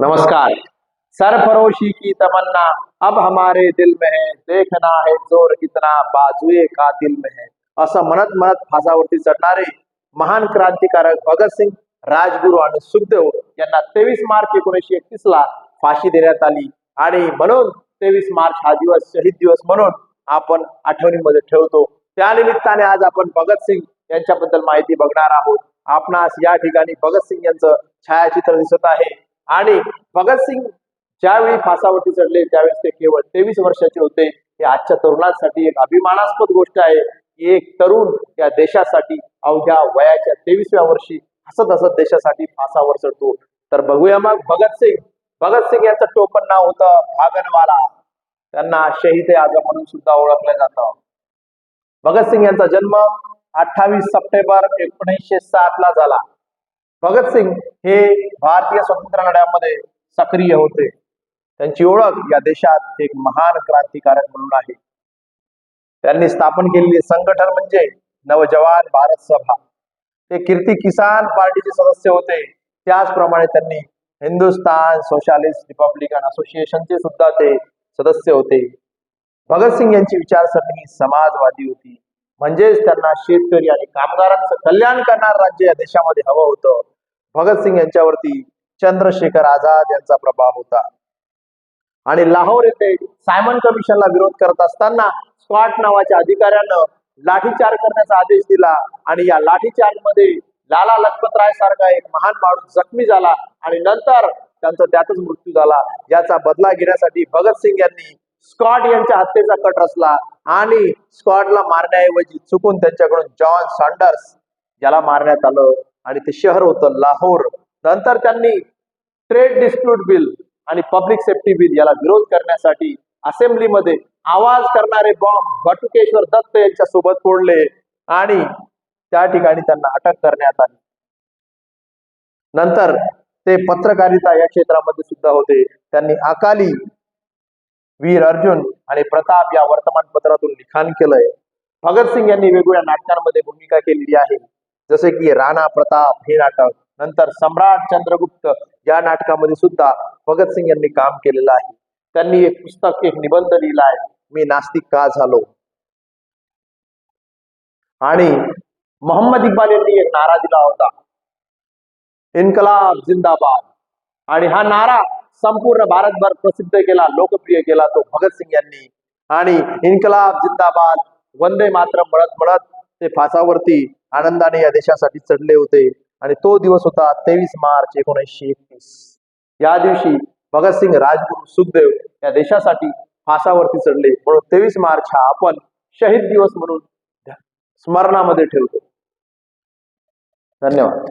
नमस्कार. सरफरोशी की तमन्ना अब हमारे दिल में है देखना है जोर कितना बाजुए का दिल में है। असं म्हणत म्हणत फासावरती चढणारे महान क्रांतिकारक भगतसिंग राजगुरू आणि सुखदेव यांना तेवीस मार्च एकोणीसशे एकतीस ला फाशी देण्यात आली. आणि म्हणून तेवीस मार्च हा दिवस शहीद दिवस म्हणून आपण आठवणीमध्ये ठेवतो. त्या निमित्ताने आज आपण भगतसिंग यांच्याबद्दल माहिती बघणार आहोत. आपणास या ठिकाणी भगतसिंग यांचं छायाचित्र दिसत आहे. आणि भगतसिंग ज्यावेळी फासावरती चढले त्यावेळेस ते केवळ तेवीस वर्षाचे होते. हे आजच्या तरुणांसाठी एक अभिमानास्पद गोष्ट आहे. की एक तरुण या देशासाठी अवघ्या वयाच्या तेवीसव्या वर्षी हसत हसत देशासाठी फासावर चढतो. तर बघूया मग भगतसिंग भगतसिंग यांचं टोपण नाव होतं भागनवाला. त्यांना शहीद आजम म्हणून सुद्धा ओळखलं जातं. भगतसिंग यांचा जन्म अठ्ठावीस सप्टेंबर एकोणीसशे सात ला झाला. भगतसिंग हे भारतीय स्वातंत्र्य लढ्यामध्ये सक्रिय होते. त्यांची ओळख या देशात एक महान क्रांतिकारक म्हणून आहे. त्यांनी स्थापन केलेले संघटन म्हणजे नवजवान भारत सभा. ते कीर्ती किसान पार्टीचे सदस्य होते. त्याचप्रमाणे त्यांनी हिंदुस्तान सोशालिस्ट रिपब्लिकन असोसिएशनचे सुद्धा ते सदस्य होते. भगतसिंग यांची विचारसरणी समाजवादी होती. म्हणजेच त्यांना शेतकरी आणि कामगारांचं कल्याण करणार राज्य या देशामध्ये हवं होतं. भगतसिंग यांच्यावरती चंद्रशेखर आझाद यांचा प्रभाव होता. आणि लाहोर येथे सायमन कमिशनला विरोध करत असताना स्कॉट नावाच्या अधिकाऱ्यानं लाठीचार करण्याचा आदेश दिला आणि या लाठीचारमध्ये लाला लजपत राय सारखा एक महान माणूस जखमी झाला आणि नंतर त्यांचा त्यातच मृत्यू झाला. याचा बदला घेण्यासाठी भगतसिंग यांनी स्कॉट यांच्या हत्येचा कट रचला आणि स्कॉटला मारण्याऐवजी चुकून त्यांच्याकडून जॉन सॉन्डर्स याला मारण्यात आलं. आणि ते शहर होतं लाहोर. नंतर त्यांनी ट्रेड डिस्प्यूट बिल आणि पब्लिक सेफ्टी बिल याला विरोध करण्यासाठी असेंब्लीमध्ये आवाज करणारे बॉम्ब बटुकेश्वर दत्त यांच्या सोबत फोडले आणि त्या ठिकाणी त्यांना अटक करण्यात आली. नंतर ते पत्रकारिता या क्षेत्रामध्ये सुद्धा होते. त्यांनी अकाली वीर अर्जुन आणि प्रताप या वर्तमानपत्रातून लिखाण केलंय. भगतसिंग यांनी वेगवेगळ्या नाटकांमध्ये भूमिका केलेली आहे. जसे की राणा प्रताप हे नाटक नंतर सम्राट चंद्रगुप्त या नाटकामध्ये सुद्धा भगतसिंग यांनी काम केलेलं आहे. त्यांनी एक पुस्तक एक निबंध लिहिला आहे. मी नास्तिक का झालो? आणि मोहम्मद इक्बाल यांनी एक नारा दिला होता. इन्कलाब जिंदाबाद. आणि हा नारा संपूर्ण भारतभर प्रसिद्ध केला लोकप्रिय केला तो भगतसिंग यांनी. आणि इन्कलाब जिंदाबाद वंदे मात्र म्हणत म्हणत ते फासावरती आनंदाने या देशासाठी चढले होते. आणि तो दिवस होता तेवीस मार्च एकोणीसशे एकतीस. या दिवशी भगतसिंग राजगुरू सुखदेव या देशासाठी फासावरती चढले. म्हणून तेवीस मार्च हा आपण शहीद दिवस म्हणून स्मरणामध्ये ठेवतो. धन्यवाद.